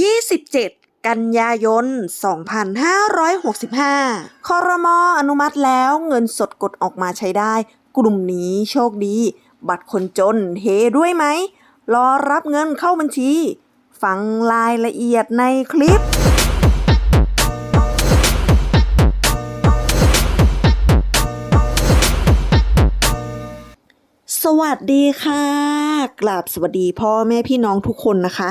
27 กันยายน 2565 คอรมออนุมัติแล้วเงินสดกดออกมาใช้ได้ กลุ่มนี้โชคดี บัตรคนจนเฮด้วยไหม รอรับเงินเข้าบัญชี ฟังรายละเอียดในคลิปสวัสดีค่ะ กราบสวัสดีพ่อแม่พี่น้องทุกคนนะคะ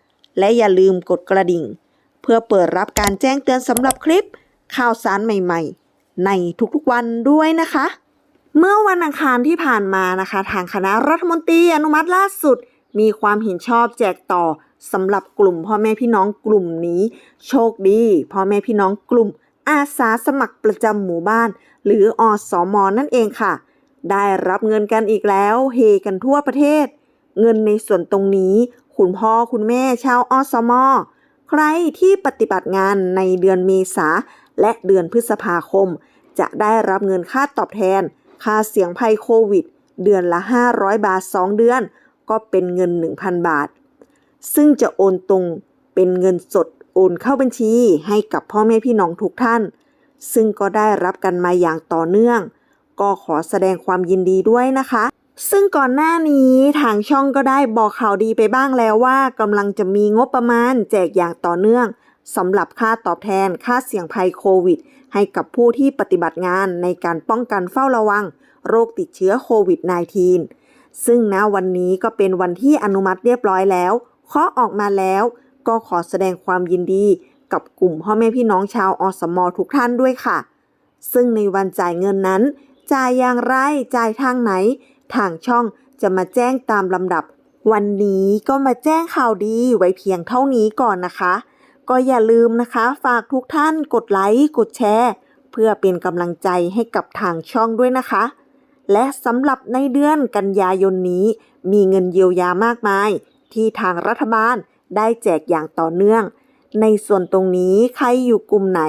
และอย่าลืมกดกระดิ่ง เพื่อเปิดรับการแจ้งเตือนสำหรับคลิป ข่าวสารใหม่ๆ ในทุกๆวันด้วยนะคะ เมื่อวันอังคารที่ผ่านมานะคะ ทางคณะรัฐมนตรีอนุมัติล่าสุด มีความเห็นชอบแจกต่อสำหรับกลุ่มพ่อแม่พี่น้องกลุ่มนี้ โชคดีพ่อแม่พี่น้องกลุ่ม อาสาสมัครประจำหมู่บ้าน หรืออสมนั่นเองค่ะ ได้รับเงินกันอีกแล้ว เฮกันทั่วประเทศ เงินในส่วนตรงนี้ คุณพ่อคุณแม่ชาวอสมอใครที่ปฏิบัติงานในเดือนเมษาและเดือนพฤษภาคม จะได้รับเงินค่าตอบแทน ค่าเสี่ยงภัยโควิด เดือนละ 500 บาท 2 เดือน ก็เป็นเงิน 1,000 บาท ซึ่งจะโอนตรงเป็นเงินสดโอนเข้าบัญชีให้กับพ่อแม่พี่น้องทุกท่าน ซึ่งก็ได้รับกันมาอย่างต่อเนื่อง ก็ขอแสดงความยินดีด้วยนะคะ ซึ่งก่อนหน้านี้ทางช่องก็ได้บอกข่าวดีไปบ้างแล้วว่ากำลังจะมีงบประมาณแจกอย่างต่อเนื่องสำหรับค่าตอบแทนค่าเสี่ยงภัยโควิด ให้กับผู้ที่ปฏิบัติงานในการป้องกันเฝ้าระวัง โรคติดเชื้อโควิด -19 ซึ่งณวันนี้ก็เป็นวันที่อนุมัติเรียบร้อยแล้วเคาะออกมาแล้ว ก็ขอแสดงความยินดีกับกลุ่มพ่อแม่พี่น้องชาวอสมอทุกท่านด้วยค่ะ ซึ่งในวันจ่ายเงินนั้น จ่ายอย่างไรจ่ายทางไหน ทางช่องจะมาแจ้งตามลำดับ วันนี้ก็มาแจ้งข่าวดีไว้เพียงเท่านี้ก่อนนะคะ ก็อย่าลืมนะคะ ฝากทุกท่านกดไลค์กดแชร์ เพื่อเป็นกำลังใจให้กับทางช่องด้วยนะคะ และสำหรับในเดือนกันยายนนี้ มีเงินเยียวยามากมาย ที่ทางรัฐบาลได้แจกอย่างต่อเนื่อง ในส่วนตรงนี้ใครอยู่กลุ่มไหน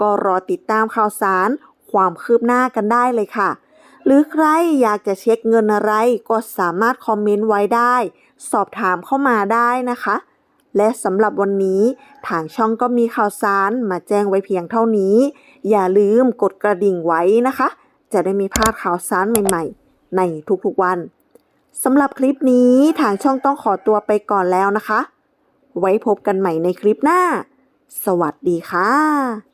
ก็รอติดตามข่าวสาร ความคืบหน้ากันได้เลยค่ะ หรือใครอยากจะเช็คเงินอะไรก็สามารถคอมเมนต์ไว้ได้ สอบถามเข้ามาได้นะคะ และสำหรับวันนี้ทางช่องก็มีข่าวสารมาแจ้งไว้เพียงเท่านี้ อย่าลืมกดกระดิ่งไว้นะคะ จะได้ม่พาดข่าวสารใหม่ๆ ในทุกๆวันสำหรับคลิปนี้ทางช่องต้องขอตัวไปก่อนแล้วนะคะ ไว้พบกันใหม่ในคลิปหน้า สวัสดีค่ะ